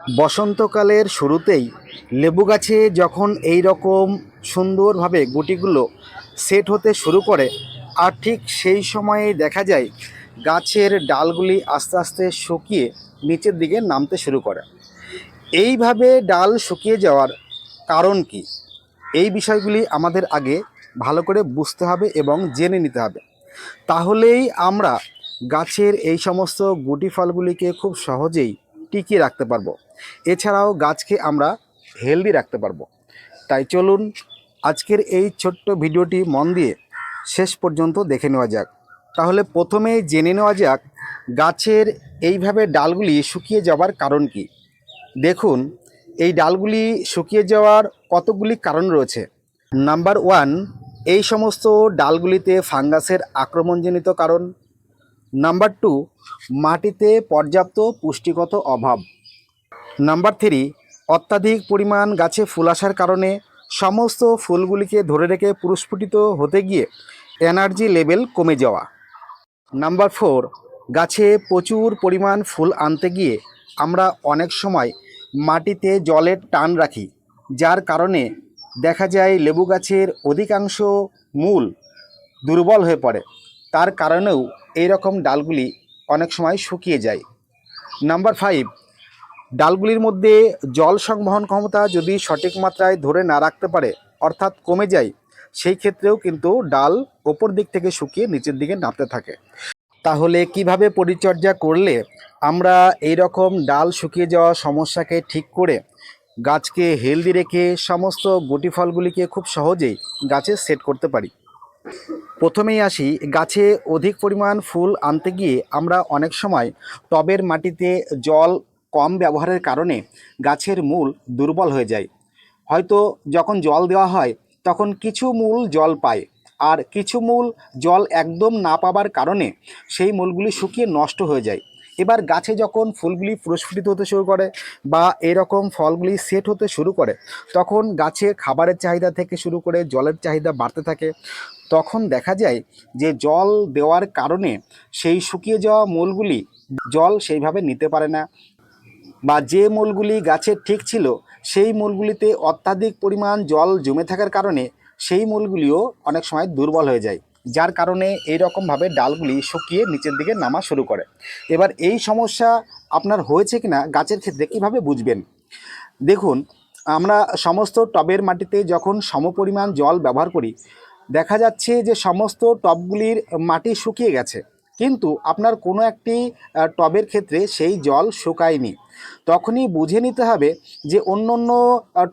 বসন্তকালের শুরুতেই লেবু গাছে যখন এই রকম সুন্দরভাবে গুটিগুলো সেট হতে শুরু করে, আর ঠিক সেই সময়ে দেখা যায় গাছের ডালগুলি আস্তে আস্তে শুকিয়ে নিচের দিকে নামতে শুরু করে। এইভাবে ডাল শুকিয়ে যাওয়ার কারণ কি? এই বিষয়গুলি আমাদের আগে ভালো করে বুঝতে হবে এবং জেনে নিতে হবে। তাহলেই আমরা গাছের এই সমস্ত গুটি ফলগুলিকে খুব সহজেই টিকিয়ে রাখতে পারব। এছাড়াও গাছকে আমরা হেলদি রাখতে পারব। তাই চলুন আজকের এই ছোট্ট ভিডিওটি মন দিয়ে শেষ পর্যন্ত দেখে নেওয়া যাক। তাহলে প্রথমে জেনে নেওয়া যাক গাছের এইভাবে ডালগুলি শুকিয়ে যাওয়ার কারণ কি। দেখুন, এই ডালগুলি শুকিয়ে যাওয়ার কতগুলি কারণ রয়েছে। নাম্বার ওয়ান, এই সমস্ত ডালগুলিতে ফাঙ্গাসের আক্রমণজনিত কারণ। নাম্বার টু, মাটিতে পর্যাপ্ত পুষ্টিগত অভাব। নাম্বার থ্রি অত্যাধিক পরিমাণ গাছে ফুল আসার কারণে সমস্ত ফুলগুলিকে ধরে রেখে পুরস্ফুটিত হতে গিয়ে এনার্জি লেভেল কমে যাওয়া। নাম্বার ফোর গাছে প্রচুর পরিমাণ ফুল আনতে গিয়ে আমরা অনেক সময় মাটিতে জলের টান রাখি, যার কারণে দেখা যায় লেবু গাছের অধিকাংশ মূল দুর্বল হয়ে পড়ে। তার কারণেও এই রকম ডালগুলি অনেক সময় শুকিয়ে যায়। নাম্বার ফাইভ ডালগুলির মধ্যে জল সংবহন ক্ষমতা যদি সঠিক মাত্রায় ধরে না রাখতে পারে, অর্থাৎ কমে যায়, সেই ক্ষেত্রেও কিন্তু ডাল ওপর দিক থেকে শুকিয়ে নিচের দিকে নামতে থাকে। তাহলে কীভাবে পরিচর্যা করলে আমরা এই রকম ডাল শুকিয়ে যাওয়া সমস্যাকে ঠিক করে গাছকে হেলদি রেখে সমস্ত গুটি ফলগুলিকে খুব সহজেই গাছে সেট করতে পারি? প্রথমেই আসি, গাছে অধিক পরিমাণ ফুল আনতে গিয়ে আমরা অনেক সময় টবের মাটিতে জল কম ব্যবহারের কারণে গাছের মূল দুর্বল হয়ে যায়। হয়তো যখন জল দেওয়া হয়, তখন কিছু মূল জল পায় আর কিছু মূল জল একদম না পাবার কারণে সেই মূলগুলি শুকিয়ে নষ্ট হয়ে যায়। এবার গাছে যখন ফুলগুলি প্রস্ফুটিত হতে শুরু করে বা এরকম ফলগুলি সেট হতে শুরু করে, তখন গাছে খাবারের চাহিদা থেকে শুরু করে জলের চাহিদা বাড়তে থাকে। তখন দেখা যায় যে জল দেওয়ার কারণে সেই শুকিয়ে যাওয়া মূলগুলি জল সেইভাবে নিতে পারে না বা যে মূলগুলি গাছের ঠিক ছিল, সেই মূলগুলিতে অত্যাধিক পরিমাণ জল জমে থাকার কারণে সেই মূলগুলিও অনেক সময় দুর্বল হয়ে যায়, যার কারণে এই রকমভাবে ডালগুলি শুকিয়ে নিচের দিকে নামা শুরু করে। এবার এই সমস্যা আপনার হয়েছে কিনা গাছের ক্ষেত্রে কীভাবে বুঝবেন? দেখুন, আমরা সমস্ত টবের মাটিতে যখন সমপরিমাণ জল ব্যবহার করি, দেখা যাচ্ছে যে সমস্ত টবগুলির মাটি শুকিয়ে গেছে। কিন্তু আপনার কোনো একটি টবের ক্ষেত্রে সেই জল শুকায়নি। তখনই বুঝে নিতে হবে যে অন্য অন্য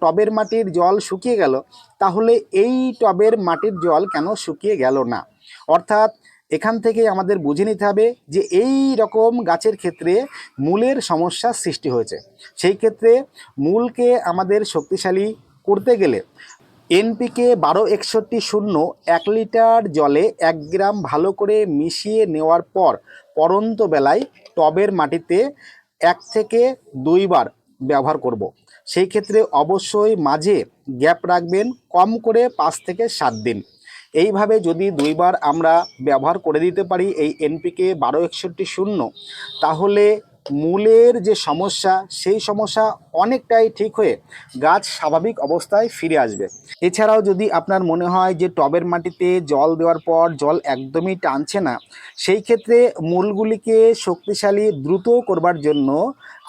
টবের মাটির জল শুকিয়ে গেল, তাহলে এই টবের মাটির জল কেন শুকিয়ে গেল না? অর্থাৎ এখান থেকে আমাদের বুঝে নিতে হবে যে এই রকম গাছের ক্ষেত্রে মূলের সমস্যা সৃষ্টি হয়েছে। সেই ক্ষেত্রে মূলকে আমাদের শক্তিশালী করতে গেলে এনপিকে বারো একষট্টি শূন্য, এক লিটার জলে এক গ্রাম ভালো করে মিশিয়ে নেওয়ার পর পরন্ত বেলায় টবের মাটিতে এক থেকে দুইবার ব্যবহার করব। সেই ক্ষেত্রে অবশ্যই মাঝে গ্যাপ রাখবেন, কম করে পাঁচ থেকে সাত দিন এইভাবে যদি দুইবার আমরা ব্যবহার করে দিতে পারি এই এনপিকে বারো একষট্টি শূন্য, তাহলে মূলের যে সমস্যা, সেই সমস্যা অনেকটাই ঠিক হয়ে গাছ স্বাভাবিক অবস্থায় ফিরে আসবে। এছাড়াও যদি আপনার মনে হয় যে টবের মাটিতে জল দেওয়ার পর জল একদমই টানছে না, সেই ক্ষেত্রে মূলগুলিকে শক্তিশালী দ্রুত করবার জন্য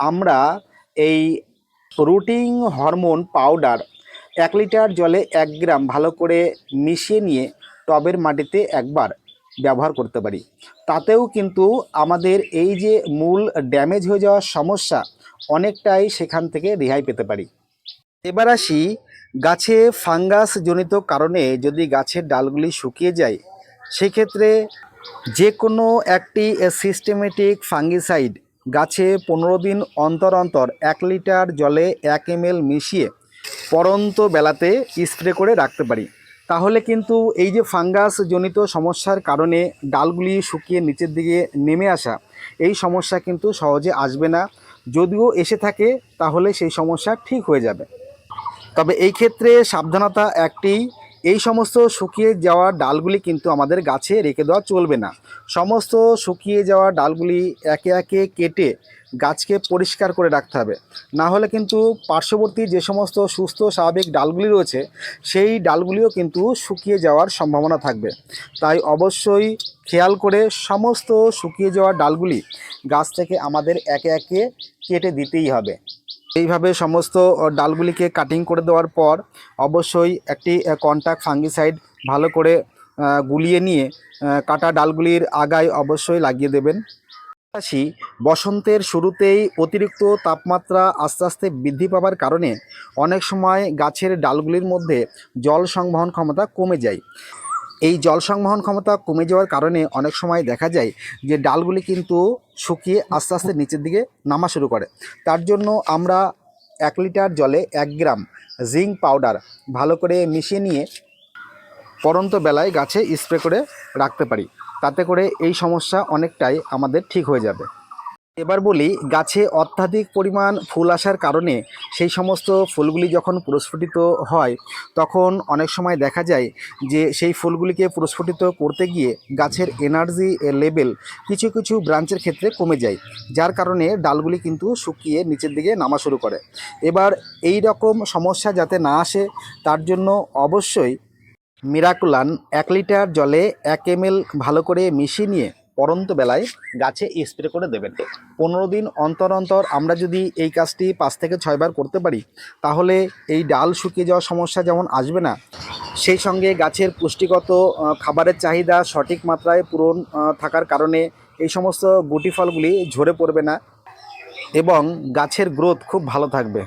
আমরা এই রুটিং হরমোন পাউডার এক লিটার জলে এক গ্রাম ভালো করে মিশিয়ে নিয়ে টবের মাটিতে একবার ব্যবহার করতে পারি। তাতেও কিন্তু আমাদের এই যে মূল ড্যামেজ হয়ে যাওয়ার সমস্যা, অনেকটাই সেখান থেকে রেহাই পেতে পারি। এবার আসি গাছে ফাঙ্গাস জনিত কারণে যদি গাছের ডালগুলি শুকিয়ে যায়, সেক্ষেত্রে যে কোনো একটি সিস্টেমেটিক ফাঙ্গিসাইড গাছে পনেরো দিন অন্তর অন্তর এক লিটার জলে এক এম মিশিয়ে পরন্ত বেলাতে স্প্রে করে রাখতে পারি। তাহলে কিন্তু এই যে ফাঙ্গাস জনিত সমস্যার কারণে ডালগুলি শুকিয়ে নিচের দিকে নেমে আসা, এই সমস্যা কিন্তু সহজে আসবে না। যদিও এসে থাকে, তাহলে সেই সমস্যা ঠিক হয়ে যাবে। তবে এই ক্ষেত্রে সাবধানতা একটি এই সমস্ত শুকিয়ে যাওয়া ডালগুলি কিন্তু আমাদের গাছে রেখে দেওয়া চলবে না। সমস্ত শুকিয়ে যাওয়া ডালগুলি একে একে কেটে গাছকে পরিষ্কার করে রাখতে হবে। না হলে কিন্তু পার্শ্ববর্তী যে সমস্ত সুস্থ, স্বাভাবিক ডালগুলি রয়েছে, সেই ডালগুলিও কিন্তু শুকিয়ে যাওয়ার সম্ভাবনা থাকবে। তাই অবশ্যই খেয়াল করে সমস্ত শুকিয়ে যাওয়া ডালগুলি গাছ থেকে আমাদের একে একে কেটে দিতেই হবে। এইভাবে সমস্ত ডালগুলিকে কাটিং করে দেওয়ার পর অবশ্যই একটি কন্ট্যাক্ট ফাঙ্গিসাইড ভালো করে গুলিয়ে নিয়ে কাটা ডালগুলির আগায় অবশ্যই লাগিয়ে দেবেন। পাশাপাশি বসন্তের শুরুতেই অতিরিক্ত তাপমাত্রা আস্তে আস্তে বৃদ্ধি পাওয়ার কারণে অনেক সময় গাছের ডালগুলির মধ্যে জল সংবহন ক্ষমতা কমে যায়। এই জল সংবহন ক্ষমতা কমে যাওয়ার কারণে অনেক সময় দেখা যায় যে ডালগুলি কিন্তু শুকিয়ে আস্তে আস্তে নিচের দিকে নামা শুরু করে। তার জন্য আমরা এক লিটার জলে এক গ্রাম জিঙ্ক পাউডার ভালো করে মিশিয়ে নিয়ে পরন্ত বেলায় গাছে স্প্রে করে রাখতে পারি। তাতে করে এই সমস্যা অনেকটাই আমাদের ঠিক হয়ে যাবে। এবার বলি, গাছে অত্যাধিক পরিমাণ ফুল আসার কারণে সেই সমস্ত ফুলগুলি যখন প্রস্ফুটিত হয়, তখন অনেক সময় দেখা যায় যে সেই ফুলগুলিকে প্রস্ফুটিত করতে গিয়ে গাছের এনার্জি লেভেল কিছু কিছু ব্রাঞ্চের ক্ষেত্রে কমে যায়, যার কারণে ডালগুলি কিন্তু শুকিয়ে নিচের দিকে নামা শুরু করে। এবার এই রকম সমস্যা যাতে না আসে, তার জন্য অবশ্যই মিরাকুলান এক লিটার জলে এক এম ভালো করে মিশিয়ে নিয়ে পরন্ত বেলায় গাছে স্প্রে করে দেবেন। পনেরো দিন অন্তর অন্তর আমরা যদি এই কাজটি পাঁচ থেকে ছয়বার করতে পারি, তাহলে এই ডাল শুকিয়ে যাওয়ার সমস্যা যেমন আসবে না, সেই সঙ্গে গাছের পুষ্টিগত খাবারের চাহিদা সঠিক মাত্রায় পূরণ থাকার কারণে এই সমস্ত গুটি ফলগুলি ঝরে পড়বে না এবং গাছের গ্রোথ খুব ভালো থাকবে।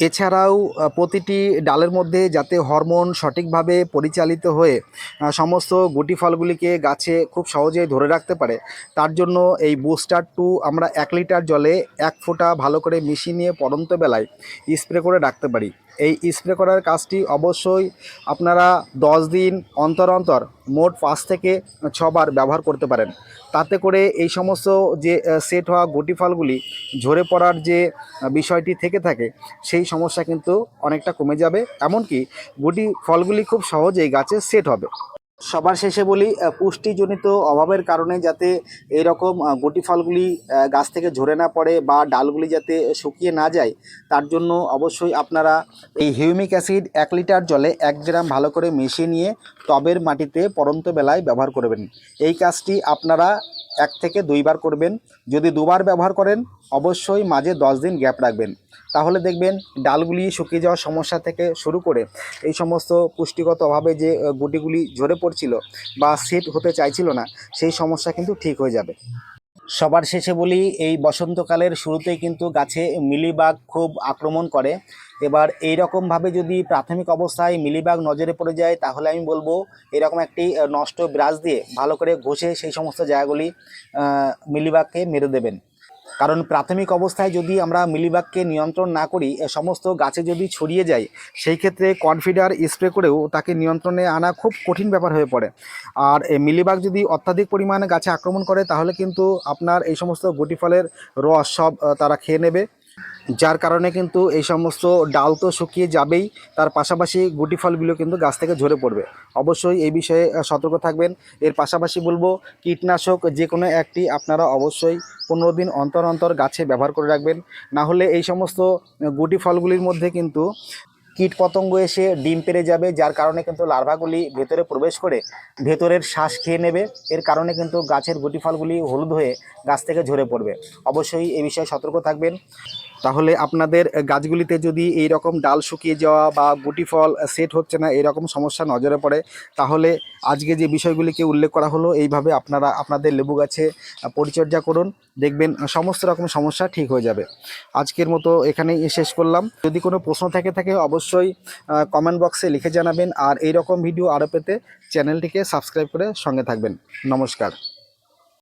এছাড়াও প্রতিটি ডালের মধ্যে যাতে হরমোন সঠিকভাবে পরিচালিত হয়ে সমস্ত গুটি ফলগুলিকে গাছে খুব সহজেই ধরে রাখতে পারে, তার জন্য এই বুস্টার টু আমরা এক লিটার জলে এক ফোঁটা ভালো করে মিশিয়ে নিয়ে পরন্ত বেলায় স্প্রে করে রাখতে পারি। এই স্প্রে করার কাজটি অবশ্যই আপনারা দশ দিন অন্তর অন্তর মোট পাঁচ থেকে ছবার ব্যবহার করতে পারেন। তাতে করে এই সমস্ত যে সেট হওয়া গুটি ফলগুলি ঝরে পড়ার যে বিষয়টি থেকে থাকে, সেই সমস্যা কিন্তু অনেকটা কমে যাবে। এমনকি গুটি ফলগুলি খুব সহজেই গাছে সেট হবে। সবার শেষে বলি পুষ্টিজনিত অভাবের কারণে যাতে এইরকম আহ, গুটি ফলগুলি গাছ থেকে ঝরে না পড়ে বা ডালগুলি যাতে শুকিয়ে না যায় তার জন্য অবশ্যই আপনারা এই হিউমিক অ্যাসিড এক লিটার জলে এক গ্রাম ভালো করে মিশিয়ে নিয়ে টবের মাটিতে পরন্ত বেলায় ব্যবহার করবেন। এই কাজটি আপনারা এক থেকে দুইবার করবেন। যদি দুবার ব্যবহার করেন অবশ্যই মাঝে দশ দিন গ্যাপ রাখবেন। তাহলে দেখবেন ডালগুলি শুকিয়ে যাওয়ার সমস্যা থেকে শুরু করে এই সমস্ত পুষ্টিগত অভাবে যে গুটিগুলি ঝরে পড়ছিল বা সেট হতে চাইছিল না, সেই সমস্যা কিন্তু ঠিক হয়ে যাবে। সবার শেষে বলি, এই বসন্তকালের শুরুতেই কিন্তু গাছে মিলিবাগ খুব আক্রমণ করে। এবার এই রকমভাবে যদি প্রাথমিক অবস্থায় মিলিবাগ নজরে পড়ে যায়, তাহলে আমি বলব এরকম একটি নষ্ট ব্রাশ দিয়ে ভালো করে ঘষে সেই সমস্ত জায়গাগুলি মিলিবাগকে মেরে দেবেন। কারণ প্রাথমিক অবস্থায় যদি আমরা মিলিবাগকে নিয়ন্ত্রণ না করি, এ সমস্ত গাছে যদি ছড়িয়ে যায়, সেই ক্ষেত্রে কনফিডার স্প্রে করেও তাকে নিয়ন্ত্রণে আনা খুব কঠিন ব্যাপার হয়ে পড়ে। আর মিলিবাগ যদি অত্যাধিক পরিমাণে গাছে আক্রমণ করে, তাহলে কিন্তু আপনার এই সমস্ত গুটি ফলের রস সব তারা খেয়ে নেবে। যার কারণে কিন্তু এই সমস্ত ডাল তো শুকিয়ে যাবেই, তার পাশাপাশি গুটি ফলগুলো কিন্তু গাছ থেকে ঝরে পড়বে। অবশ্যই এই বিষয়ে সতর্ক থাকবেন। এর পাশাপাশি বলব, কীটনাশক যে কোনো একটি আপনারা অবশ্যই পনেরো দিন অন্তর অন্তর গাছে ব্যবহার করে রাখবেন। না হলে এই সমস্ত গুটি ফলগুলির মধ্যে কিন্তু কীট পতঙ্গ এসে ডিম পেড়ে যাবে, যার কারণে কিন্তু লার্ভাগুলি ভেতরে প্রবেশ করে ভেতরের শ্বাস খেয়ে নেবে। এর কারণে কিন্তু গাছের গুটি ফলগুলি হলুদ হয়ে গাছ থেকে ঝরে পড়বে। অবশ্যই এই বিষয়ে সতর্ক থাকবেন। তাহলে আপনাদের গাছগুলিতে যদি এই রকম ডাল শুকিয়ে যাওয়া বা গুটি ফল সেট হচ্ছে না এরকম সমস্যা নজরে পড়ে, তাহলে আজকে যে বিষয়গুলিকে উল্লেখ করা হলো, এইভাবে আপনারা আপনাদের লেবু গাছে পরিচর্যা করুন, দেখবেন সমস্ত রকম সমস্যা ঠিক হয়ে যাবে। আজকের মতো এখানেই শেষ করলাম। যদি কোনো প্রশ্ন থেকে থাকে, অবশ্যই কমেন্ট বক্সে লিখে জানাবেন। আর এই রকম ভিডিও আরও পেতে চ্যানেলটিকে সাবস্ক্রাইব করে সঙ্গে থাকবেন। নমস্কার।